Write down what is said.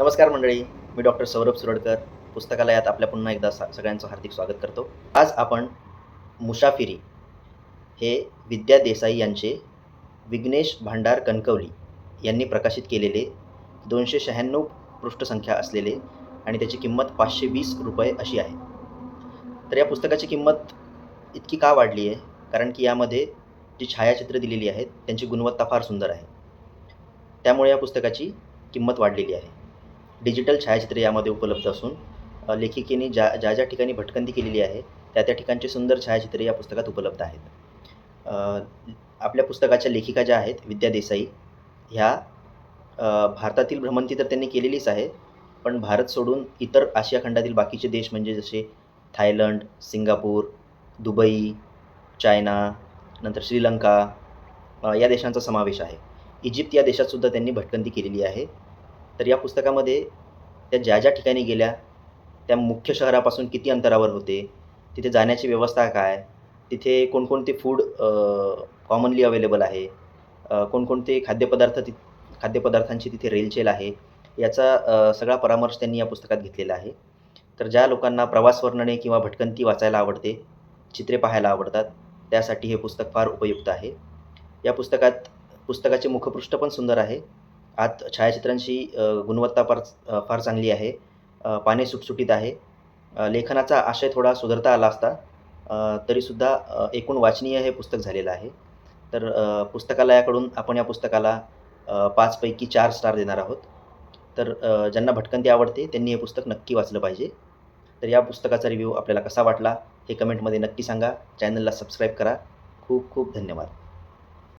नमस्कार मंडळी मी डॉक्टर सौरभ सुरडकर. पुस्तकालयात आपल्या पुन्हा एकदा सा सगळ्यांचं हार्दिक स्वागत करतो. आज आपण मुसाफिरी हे विद्या देसाई यांचे विघ्नेश भांडार कणकवली यांनी प्रकाशित केलेले दोनशे शहाण्णव पृष्ठसंख्या असलेले आणि त्याची किंमत पाचशे वीस रुपये अशी आहे. तर या पुस्तकाची किंमत इतकी का वाढली आहे? कारण की यामध्ये जी छायाचित्र दिलेली आहेत त्यांची गुणवत्ता फार सुंदर आहे. त्यामुळे या पुस्तकाची किंमत वाढलेली आहे. डिजिटल छायाचित्रे यामध्ये उपलब्ध असून लेखिकेने ज्या ज्या ज्या ठिकाणी भटकंती केलेली आहे त्या त्या ठिकाणचे सुंदर छायाचित्रे या पुस्तकात उपलब्ध आहेत. आपल्या पुस्तकाच्या लेखिका ज्या आहेत विद्या देसाई ह्या भारतातील भ्रमंती तर त्यांनी केलेलीच आहे पण भारत सोडून इतर आशिया खंडातील बाकीचे देश म्हणजे जसे थायलंड सिंगापूर दुबई चायना नंतर श्रीलंका या देशांचा समावेश आहे. इजिप्त या देशातसुद्धा त्यांनी भटकंती केलेली आहे. तर या पुस्तकामध्ये त्या ज्या ज्या ठिकाणी गेल्या त्या मुख्य शहरापासून किती अंतरावर होते तिथे जाण्याची व्यवस्था काय तिथे कोणकोणते फूड कॉमनली अवेलेबल आहे कोणकोणते खाद्यपदार्थ ति खाद्यपदार्थांची तिथे रेलचेल आहे याचा सगळा परामर्श त्यांनी या पुस्तकात घेतलेला आहे. तर ज्या लोकांना प्रवास वर्णने किंवा भटकंती वाचायला आवडते चित्रे पाहायला आवडतात त्यासाठी हे पुस्तक फार उपयुक्त आहे. या पुस्तकात पुस्तकाचे मुखपृष्ठ पण सुंदर आहे. आत छायाचित्रांची गुणवत्ता फार फार चांगली आहे. पाने सुटसुटीत आहे. लेखनाचा आशय थोडा सुधारता आला असता तरीसुद्धा एकूण वाचनीय हे पुस्तक झालेलं आहे. तर पुस्तकालयाकडून आपण या पुस्तकाला पाचपैकी चार स्टार देणार आहोत. तर ज्यांना भटकंती आवडते त्यांनी हे पुस्तक नक्की वाचलं पाहिजे. तर या पुस्तकाचा रिव्ह्यू आपल्याला कसा वाटला हे कमेंटमध्ये नक्की सांगा. चॅनलला सबस्क्राईब करा. खूप खूप धन्यवाद.